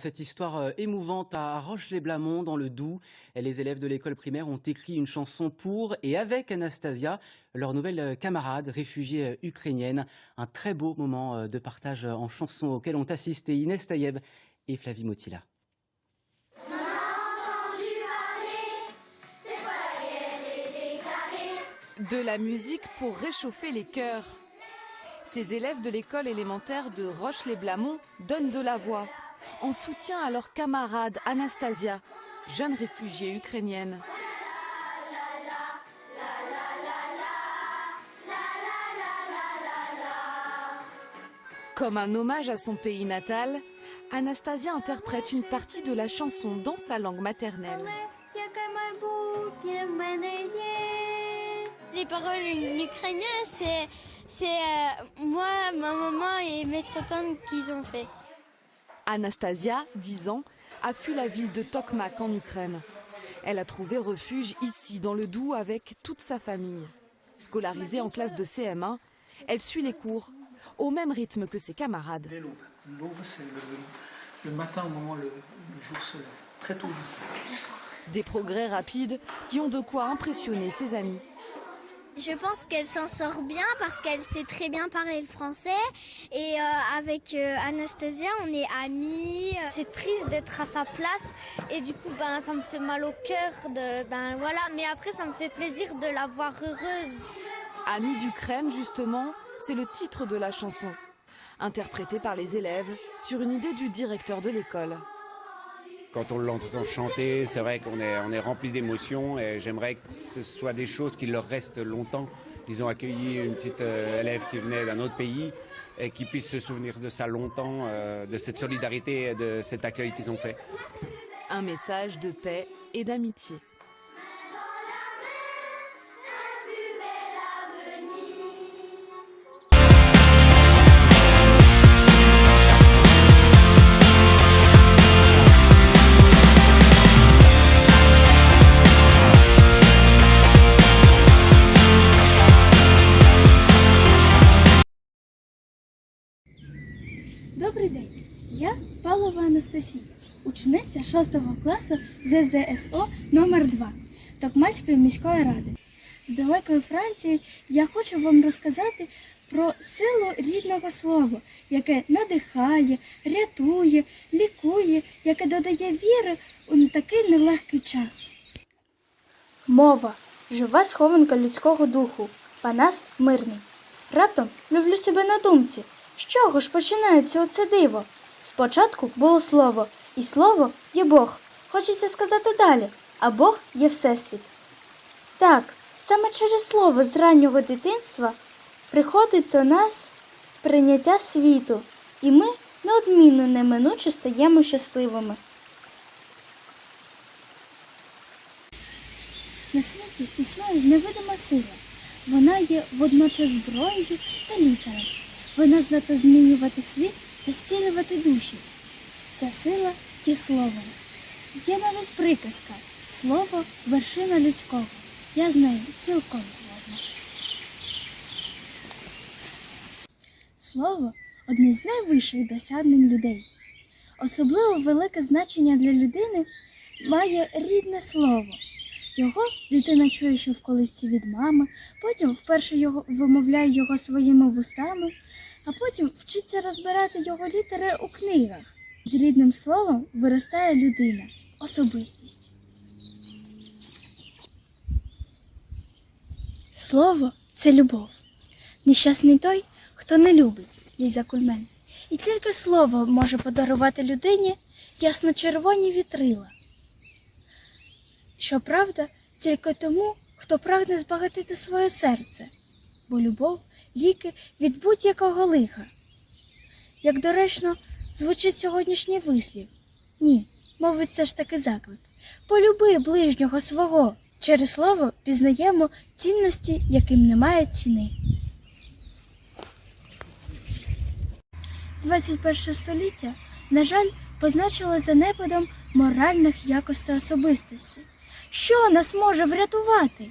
cette histoire euh, émouvante à Roche-les-Blamont dans le Doubs. Les élèves de l'école primaire ont écrit une chanson pour et avec Anastasia, leur nouvelle euh, camarade réfugiée euh, ukrainienne. Un très beau moment de partage en chanson auquel ont assisté Inès Tayeb et Flavie Motila. De la musique pour réchauffer les cœurs. Ces élèves de l'école élémentaire de Roche-les-Blamont donnent de la voix en soutien à leur camarade Anastasia, jeune réfugiée ukrainienne. Comme un hommage à son pays natal, Anastasia interprète une partie de la chanson dans sa langue maternelle. Les paroles ukrainiennes, c'est euh, moi, ma maman et mes tantes qu'ils ont fait. Anastasia, 10 ans, a fui la ville de Tokmak en Ukraine. Elle a trouvé refuge ici, dans le Doubs, avec toute sa famille. Scolarisée en classe de CM1, elle suit les cours, au même rythme que ses camarades. Dès l'aube. L'aube, c'est le, le matin au moment où le, le jour se lève. Très tôt. Des progrès rapides qui ont de quoi impressionner ses amis. Je pense qu'elle s'en sort bien parce qu'elle sait très bien parler le français. Et euh, avec euh, Anastasia, on est amis. C'est triste d'être à sa place. Et du coup, ben, ça me fait mal au cœur. Ben, voilà. Mais après, ça me fait plaisir de la voir heureuse. Amis d'Ukraine, justement, c'est le titre de la chanson, interprétée par les élèves sur une idée du directeur de l'école. Quand on l'entend chanter, c'est vrai qu'on est, rempli d'émotions et j'aimerais que ce soit des choses qui leur restent longtemps. Ils ont accueilli une petite euh, élève qui venait d'un autre pays et qui puisse se souvenir de ça longtemps, euh, de cette solidarité et de cet accueil qu'ils ont fait. Un message de paix et d'amitié. Добрий день. Я Павлова Анастасія, учениця 6 класу ЗЗСО номер 2 Токмацької міської ради. З далекої Франції я хочу вам розказати про силу рідного слова, яке надихає, рятує, лікує, яке додає віри у такий нелегкий час. Мова жива схованка людського духу, Панас мирний. Раптом люблю себе на думці. З чого ж починається оце диво? Спочатку було слово, і слово є Бог. Хочеться сказати далі, а Бог є Всесвіт. Так, саме через слово з раннього дитинства приходить до нас сприйняття світу, і ми неодмінно неминуче стаємо щасливими. На світі існує невидима сила. Вона є водночас зброєю та лікарем. Вона здатна змінювати світ та зцілювати душі. Ця сила є словом. Є навіть приказка слово вершина людського. Я з нею цілком згодна. Слово одне з найвищих досягнень людей. Особливо велике значення для людини має рідне слово. Його дитина чує ще в колисці від мами, потім вперше його вимовляє його своїми вустами, а потім вчиться розбирати його літери у книгах. З рідним словом виростає людина, особистість. Слово це любов. Нещасний той, хто не любить Ліза Кульмен. І тільки слово може подарувати людині ясно-червоні вітрила. Щоправда, тільки тому, хто прагне збагатити своє серце, бо любов ліки від будь-якого лиха. Як доречно звучить сьогоднішній вислів. Ні, мовить все ж таки заклик. Полюби ближнього свого. Через слово пізнаємо цінності, яким немає ціни. 21 століття, на жаль, позначило занепадом моральних якостей особистості. Що нас може врятувати?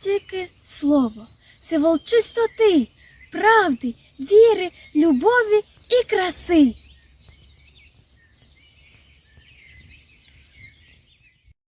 Тільки слово, символ чистоти, правди, віри, любові і краси.